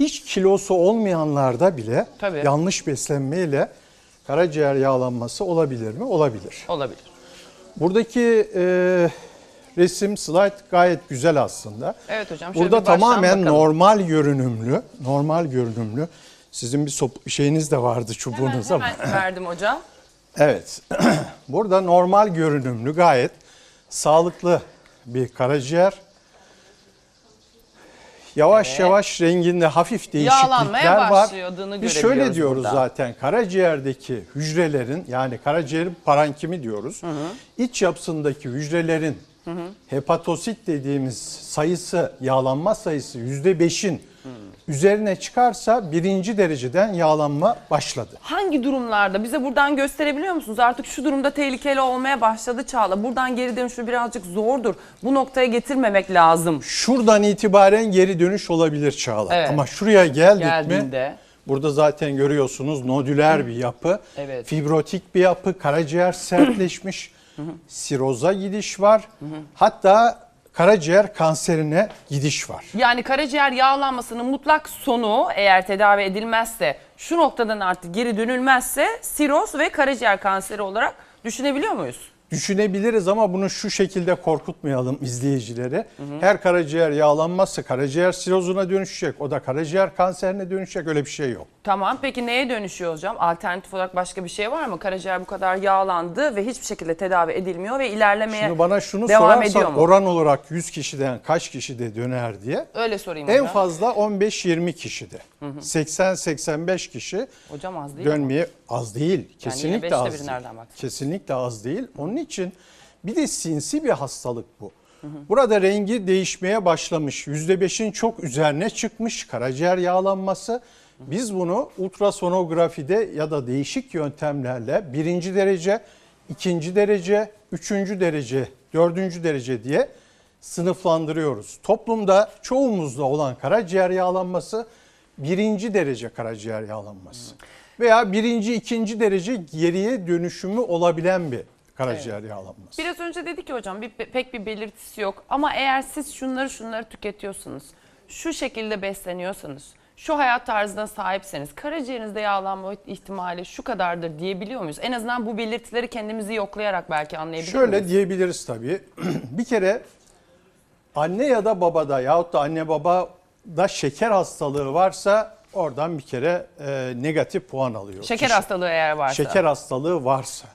hiç kilosu olmayanlarda bile Tabii. yanlış beslenmeyle karaciğer yağlanması olabilir mi? Olabilir. Olabilir. Buradaki e, resim slide gayet güzel aslında. Evet hocam, şöyle Burada tamamen bakalım. normal görünümlü, normal görünümlü. Sizin bir sop- şeyiniz de vardı çubuğunuz ama. Hemen verdim hocam. Evet. Burada normal görünümlü gayet sağlıklı bir karaciğer. Yavaş Evet. yavaş renginde hafif değişiklikler var. Biz şöyle diyoruz burada. zaten karaciğerdeki hücrelerin yani karaciğerin parankimi diyoruz. İç yapısındaki hücrelerin hepatosit dediğimiz sayısı yağlanma sayısı yüzde beşin üzerine çıkarsa birinci dereceden yağlanma başladı. Hangi durumlarda bize buradan gösterebiliyor musunuz? Artık şu durumda tehlikeli olmaya başladı Çağla. Buradan geri dönüşü birazcık zordur. Bu noktaya getirmemek lazım. Şuradan itibaren geri dönüş olabilir Çağla. Evet. Ama şuraya geldik mi? Geldiğinde. Burada zaten görüyorsunuz nodüler bir yapı. Evet. Fibrotik bir yapı, karaciğer sertleşmiş. siroza gidiş var. Hatta karaciğer kanserine gidiş var. Yani karaciğer yağlanmasının mutlak sonu eğer tedavi edilmezse, şu noktadan artık geri dönülmezse siroz ve karaciğer kanseri olarak düşünebiliyor muyuz? Düşünebiliriz ama bunu şu şekilde korkutmayalım izleyicileri. Her karaciğer yağlanmazsa karaciğer sirozuna dönüşecek. O da karaciğer kanserine dönüşecek. Öyle bir şey yok. Tamam peki neye dönüşüyor hocam? Alternatif olarak başka bir şey var mı? Karaciğer bu kadar yağlandı ve hiçbir şekilde tedavi edilmiyor ve ilerlemeye Şimdi bana şunu devam ediyor sorarsan mu? oran olarak 100 kişiden kaç kişide döner diye. Öyle sorayım En hocam. fazla 15-20 kişide. 80-85 kişi Hocam az değil mi? dönmeye az değil. Kesinlikle beşte az biri değil. nereden? Kesinlikle az değil. Onun için bir de sinsi bir hastalık bu. Burada rengi değişmeye başlamış. %5'in çok üzerine çıkmış karaciğer yağlanması. Biz bunu ultrasonografide ya da değişik yöntemlerle birinci derece, ikinci derece, üçüncü derece, dördüncü derece diye sınıflandırıyoruz. Toplumda çoğumuzda olan karaciğer yağlanması birinci derece karaciğer yağlanması. Veya birinci, ikinci derece geriye dönüşümü olabilen bir karaciğer yağlanması. Biraz önce dedi ki hocam bir, pek bir belirtisi yok ama eğer siz şunları şunları tüketiyorsunuz, şu şekilde besleniyorsanız, şu hayat tarzına sahipseniz karaciğerinizde yağlanma ihtimali şu kadardır diyebiliyor muyuz? En azından bu belirtileri kendimizi yoklayarak belki anlayabiliyor Şöyle muyuz? diyebiliriz tabii. bir kere anne ya da babada yahut da anne babada şeker hastalığı varsa oradan bir kere e, negatif puan alıyor. Şeker Kişi- hastalığı eğer varsa. Şeker hastalığı varsa.